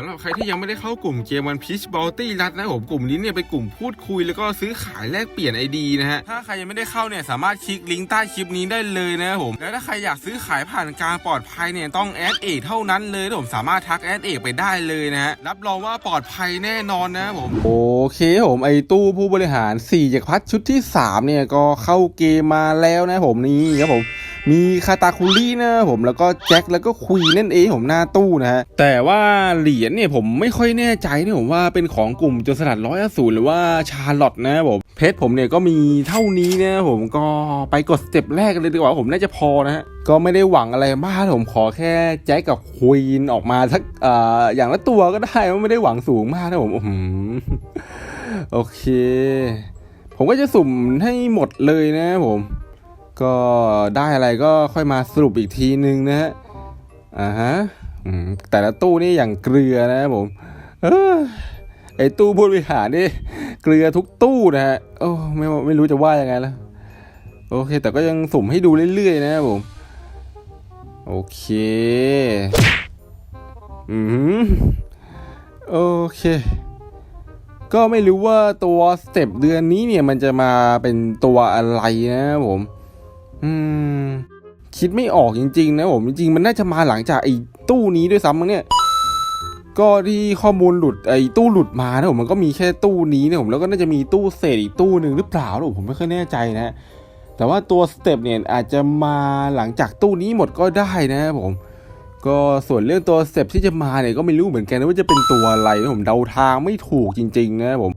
สำหรับใครที่ยังไม่ได้เข้ากลุ่มเกมวันพีชบอลตี้รัดนะผมกลุ่มนี้เนี่ยเป็นกลุ่มพูดคุยแล้วก็ซื้อขายแลกเปลี่ยนไอดีนะฮะถ้าใครยังไม่ได้เข้าเนี่ยสามารถคลิกลิงก์ใต้คลิปนี้ได้เลยนะครับผมแล้วถ้าใครอยากซื้อขายผ่านการปลอดภัยเนี่ยต้องแอดเอกเท่านั้นเลยผมสามารถทักแอดเอกไปได้เลยนะฮะรับรองว่าปลอดภัยแน่นอนนะผมโอเคผมไอตู้ผู้บริหาร4จักรพรรดิชุดที่3เนี่ยก็เข้าเกมมาแล้วนะผมนี่ครับผม มีคาตาคุลี่นะผมแล้วก็แจ็คแล้วก็ควีนนั่นเองผมหน้าตู้นะฮะแต่ว่าเหรียญเนี่ยผมไม่ค่อยแน่ใจนะผมว่าเป็นของกลุ่มโจรสลัดร้อยอสูรหรือว่าชาร์ลอตนะผมเพชรผมเนี่ยก็มีเท่านี้นะผมก็ไปกดสเต็ปแรกกันเลยดีกว่าผมน่าจะพอนะฮะก็ไม่ได้หวังอะไรมากผมขอแค่แจ็คกับควีนออกมาสักอ่ออย่างละตัวก็ได้ไม่ได้หวังสูงมากนะผมโอเค ผมก็จะสุ่มให้หมดเลยนะผม ก็ได้อะไรก็ค่อยมาสรุปอีกทีนึงนะฮะอ่าฮะแต่ละตู้นี่อย่างเกลือนะครับผมเออไอตู้ผู้บริหารนี่เกลือทุกตู้นะฮะโอ้ไม่ไม่รู้จะว่ายังไงแล้วโอเค แต่ก็ยังสุ่มให้ดูเรื่อยๆนะครับผม โอเค อืมโอเค ก็ไม่รู้ว่าตัวสเต็ปเดือนนี้เนี่ยมันจะมาเป็นตัวอะไรนะครับผม อืม คิดไม่ออกจริง ๆ นะผมจริงๆมันน่าจะมาหลังจากไอ้ตู้นี้ด้วยซ้ำมั้งเนี่ย ก็ที่ข้อมูลหลุดไอ้ตู้หลุดมานะผมมันก็มีแค่ตู้นี้นะผมแล้วก็น่าจะมีตู้เศษอีกตู้หนึ่งหรือเปล่านะผมผมไม่ค่อยแน่ใจนะแต่ว่าตัวสเต็ปเนี่ยอาจจะมาหลังจากตู้นี้หมดก็ได้นะครับผม ก็ส่วนเรื่องตัวสเต็ปที่จะมาเนี่ยก็ไม่รู้เหมือนกันนะว่าจะเป็นตัวอะไรนะผมเดาทางไม่ถูกจริงๆนะผม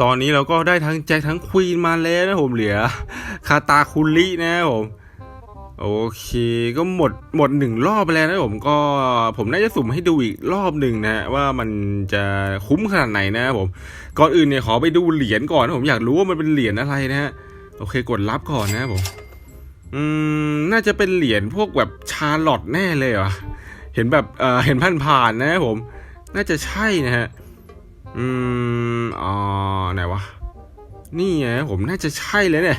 ตอนนี้เราก็ได้ทั้งแจ็คทั้งควีนมาแล้วนะผมเหลือคาตาคุลินะผมโอเคก็หมดหมดหนึ่งรอบไปแล้วนะผมก็ผมน่าจะสุ่มให้ดูอีกรอบหนึ่งนะว่ามันจะคุ้มขนาดไหนนะผมก่อนอื่นเนี่ยขอไปดูเหรียญก่อนนะผมอยากรู้ว่ามันเป็นเหรียญอะไรนะฮะโอเคกดรับก่อนนะผมอืมน่าจะเป็นเหรียญพวกแบบชาร์ลอตแน่เลยเหรอเห็นแบบเออเห็นผ่านผ่านๆนะผม น่าจะใช่นะฮะ อืมอ๋อไหนวะ นี่ไงผมน่าจะใช่เลยเนี่ย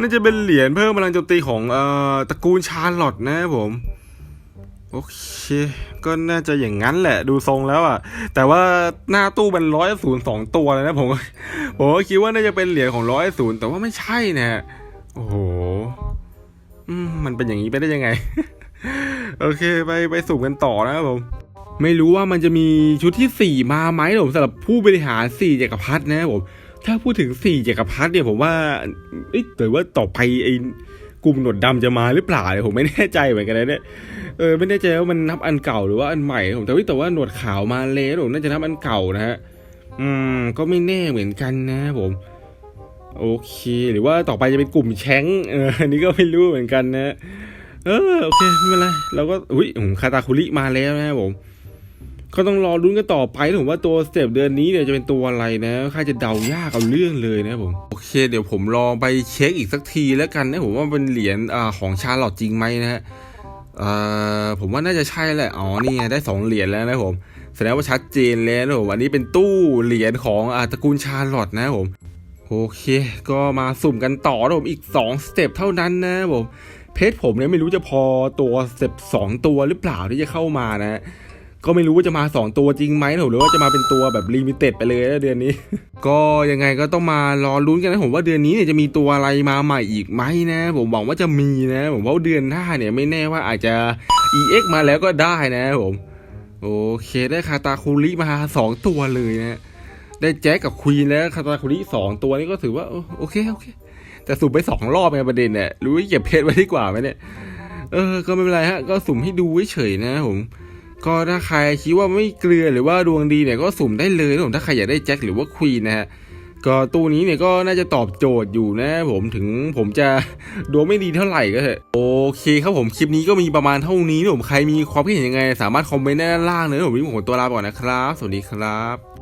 น่าจะเป็นเหรียญเพิ่มพลังโจมตีของเอ่อตระกูลชาร์ลอตนะผม โอเค ก็น่าจะอย่างนั้นแหละดูทรงแล้วอะแต่ว่าหน้าตู้มันร้อยศูนย์สองตัวเลยนะผมผมก็คิดว่าน่าจะเป็นเหรียญของร้อยศูนย์แต่ว่าไม่ใช่เนะฮะโอ้โหมันเป็นอย่างนี้ไปได้ยังไง โอเค ไปไปสุ่มกันต่อนะครับผม ไม่รู้ว่ามันจะมีชุดที่ 4 มาไหมผมสำหรับผู้บริหาร4จักรพรรดินะครับผมถ้าพูดถึง4จักรพรรดิเนี่ยผมว่าเอ้ยแต่ว่าต่อไปไอ้กลุ่มหนวดดำจะมาหรือเปล่าเนี่ยผมไม่แน่ใจเหมือนกันนะเนี่ยเออไม่แน่ใจว่ามันนับอันเก่าหรือว่าอันใหม่ผมแต่ว่าแต่ว่าหนวดขาวมาแล้วผมน่าจะนับอันเก่านะฮะอืมก็ไม่แน่เหมือนกันนะครับผมโอเค หรือว่าต่อไปจะเป็นกลุ่มแชงเอออันนี้ก็ไม่รู้เหมือนกันนะ เออโอเคไม่เป็นไรเราก็อุ้ยคาตาคุริมาแล้วนะครับผม ก็ต้องรอรุ้นกันต่อไปผมว่าตัวสเต็ปเดือนนี้เนี่ยจะเป็นตัวอะไรนะค่าจะเดายากเอาเรื่องเลยนะผมโอเค เดี๋ยวผมลองไปเช็คอีกสักทีแล้วกันนะผมว่าเป็นเหรียญอ่าของชาร์ลอตจริงไหมนะฮะอ่อผมว่าน่าจะใช่แหละอ๋อนี่ไงได้สองเหรียญแล้วนะผมแสดงว่าชัดเจนแล้วนะผมอันนี้เป็นตู้เหรียญของอ่าตระกูลชาร์ลอตนะผมโอเค ก็มาสุ่มกันต่อนะผมอีก2สเต็ปเท่านั้นนะผมเพจผมเนี่ยไม่รู้จะพอตัวสเต็ปสองตัวหรือเปล่าที่จะเข้ามานะ ก็ไม่รู้ว่าจะมา 2 ตัวจริงไหมนะผมหรือว่าจะมาเป็นตัวแบบลิมิเต็ดไปเลยนเดือนนี้ ก็ยังไงก็ต้องมารอลุ้นกันนะผมว่าเดือนนี้เนี่ยจะมีตัวอะไรมาใหม่อีกไหมนะ ผมหวังว่าจะมีนะ ผมว่าเดือนหน้าเนี่ยไม่แน่ว่าอาจจะ EX มาแล้วก็ได้นะผมโอเคได้คาตาคุริมาสองตัวเลยนะได้แจ็คกับควีนแล้วคาตาคุริสองตัวนี่ก็ถือว่าโอเคโอเคแต่สุ่มไปสองรอบไงประเด็นเนี่ยรู้ว่าเก็บเพชรไว้ดีกว่าไหมเนี่ยเออก็ไม่เป็นไรฮะ ก็สุ่มให้ดูเฉยๆนะผม ก็ถ้าใครคิดว่าไม่เกลือหรือว่าดวงดีเนี่ยก็สุ่มได้เลยนะผมถ้าใครอยากได้แจ็คหรือว่าควีนนะฮะก็ตู้นี้เนี่ยก็น่าจะตอบโจทย์อยู่นะผมถึงผมจะดวงไม่ดีเท่าไหร่ก็เถอะโอเคครับผมคลิปนี้ก็มีประมาณเท่านี้นะผมใครมีความคิดเห็นยังไง สามารถคอมเมนต์ได้ด้านล่างเลยนะผมวันนี้ผมของตัวลาไปก่อนนะครับ สวัสดีครับ